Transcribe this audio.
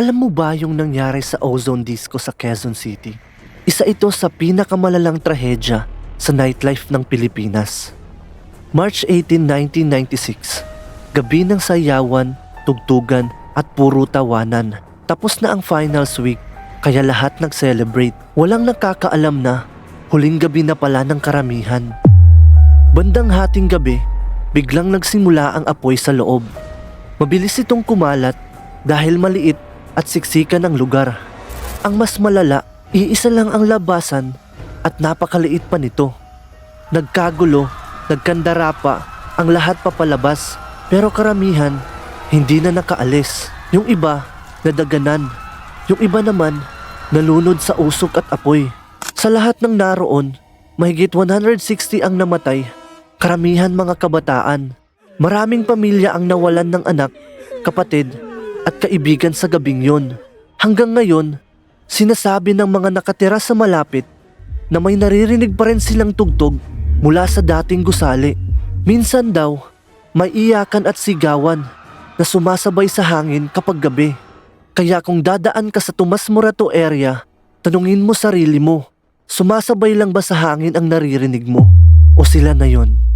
Alam mo ba yung nangyari sa Ozone Disco sa Quezon City? Isa ito sa pinakamalalang trahedya sa nightlife ng Pilipinas. March 18, 1996. Gabi ng sayawan, tugtugan at puro tawanan. Tapos na ang finals week kaya lahat nag-celebrate. Walang nakakaalam na huling gabi na pala ng karamihan. Bandang hating gabi, biglang nagsimula ang apoy sa loob. Mabilis itong kumalat dahil maliit at siksikan ang lugar. Ang mas malala, iisa lang ang labasan at napakaliit pa nito. Nagkagulo, nagkandara pa, ang lahat papalabas pero karamihan hindi na nakaalis. Yung iba, nadaganan. Yung iba naman, nalunod sa usok at apoy. Sa lahat ng naroon, mahigit 160 ang namatay, karamihan mga kabataan. Maraming pamilya ang nawalan ng anak, kapatid, at kaibigan sa gabing yon. Hanggang ngayon, sinasabi ng mga nakatira sa malapit na may naririnig pa rin silang tugtog mula sa dating gusali. Minsan daw, may iyakan at sigawan na sumasabay sa hangin kapag gabi. Kaya kung dadaan ka sa Tomas Morato area, tanungin mo sarili mo, sumasabay lang ba sa hangin ang naririnig mo? O sila na yon?